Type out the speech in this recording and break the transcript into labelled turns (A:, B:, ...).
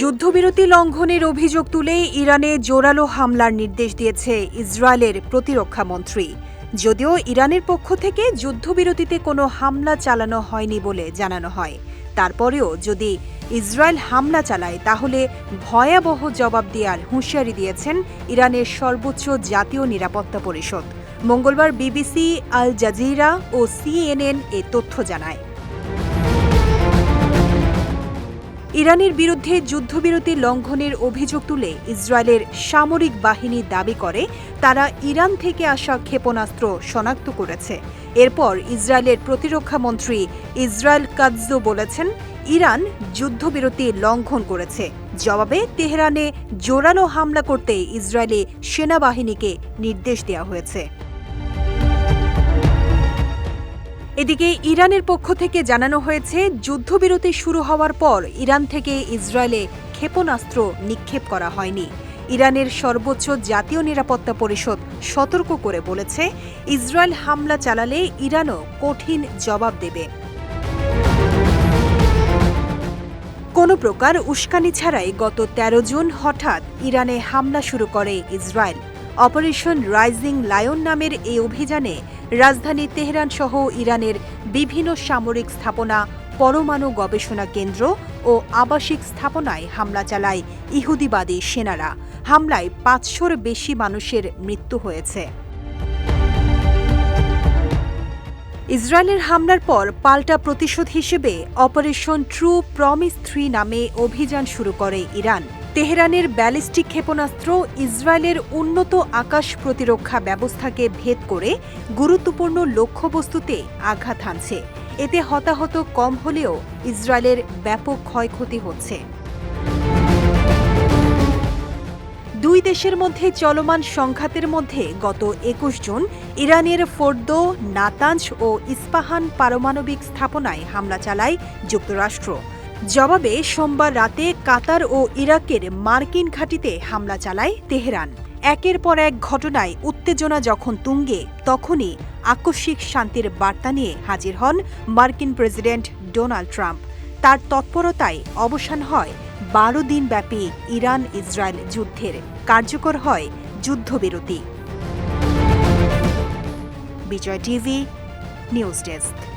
A: যুদ্ধবিরতি লঙ্ঘনের অভিযোগ তুলে ইরানে জোরালো হামলার নির্দেশ দিয়েছে ইসরায়েলের প্রতিরক্ষা মন্ত্রী। যদিও ইরানের পক্ষ থেকে যুদ্ধবিরতিতে কোনো হামলা চালানো হয়নি বলে জানানো হয়। তারপরেও যদি ইসরায়েল হামলা চালায়, তাহলে ভয়াবহ জবাব দেওয়ার হুঁশিয়ারি দিয়েছেন ইরানের সর্বোচ্চ জাতীয় নিরাপত্তা পরিষদ। মঙ্গলবার বিবিসি, আল জাজিরা ও সিএনএন এ তথ্য জানায়। ইরানের বিরুদ্ধে যুদ্ধবিরতি লঙ্ঘনের অভিযোগ তুলে ইসরায়েলের সামরিক বাহিনী দাবি করে, তারা ইরান থেকে আসা ক্ষেপণাস্ত্র শনাক্ত করেছে। এরপর ইসরায়েলের প্রতিরক্ষা মন্ত্রী ইসরায়েল কাৎজো বলেছেন, ইরান যুদ্ধবিরতি লঙ্ঘন করেছে। জবাবে, তেহরানে জোরালো হামলা করতে ইসরায়েলি সেনাবাহিনীকে নির্দেশ দেওয়া হয়েছে। এদিকে ইরানের পক্ষ থেকে জানানো হয়েছে, যুদ্ধবিরতি শুরু হওয়ার পর ইরান থেকে ইসরায়েলে ক্ষেপণাস্ত্র নিক্ষেপ করা হয়নি। ইরানের সর্বোচ্চ জাতীয় নিরাপত্তা পরিষদ সতর্ক করে বলেছে, ইসরায়েল হামলা চালালে ইরানও কঠিন জবাব দেবে। কোনো প্রকার উস্কানি ছাড়াই গত ১৩ জুন হঠাৎ ইরানে হামলা শুরু করে ইসরায়েল। অপারেশন রাইজিং লায়ন নামের এই অভিযানে রাজধানী তেহরান সহ ইরানের বিভিন্ন সামরিক স্থাপনা, পরমাণু গবেষণা কেন্দ্র ও আবাসিক স্থাপনায় হামলা চালায় ইহুদিবাদী সেনারা। হামলায় পাঁচশোর বেশি মানুষের মৃত্যু হয়েছে। ইসরায়েলের হামলার পর পাল্টা প্রতিশোধ হিসেবে অপারেশন ট্রু প্রমিস থ্রি নামে অভিযান শুরু করে ইরান। তেহরানের ব্যালিস্টিক ক্ষেপণাস্ত্র ইসরায়েলের উন্নত আকাশ প্রতিরক্ষা ব্যবস্থাকে ভেদ করে গুরুত্বপূর্ণ লক্ষ্যবস্তুতে আঘাত হানছে। এতে হতাহত কম হলেও ইসরায়েলের ব্যাপক ক্ষয়ক্ষতি হচ্ছে। দুই দেশের মধ্যে চলমান সংঘাতের মধ্যে গত একুশ জুন ইরানের ফোর্দো, নাতাঞ্জ ও ইস্পাহান পারমাণবিক স্থাপনায় হামলা চালায় যুক্তরাষ্ট্র। জবাবে সোমবার রাতে কাতার ও ইরাকের মার্কিন ঘাঁটিতে হামলা চালায় তেহরান। একের পর এক ঘটনায় উত্তেজনা যখন তুঙ্গে, তখনই আকস্মিক শান্তির বার্তা নিয়ে হাজির হন মার্কিন প্রেসিডেন্ট ডোনাল্ড ট্রাম্প। তার তৎপরতায় অবসান হয় বারো দিনব্যাপী ইরান ইসরায়েল যুদ্ধের। কার্যকর হয় যুদ্ধবিরতি। Bijoy TV, news desk.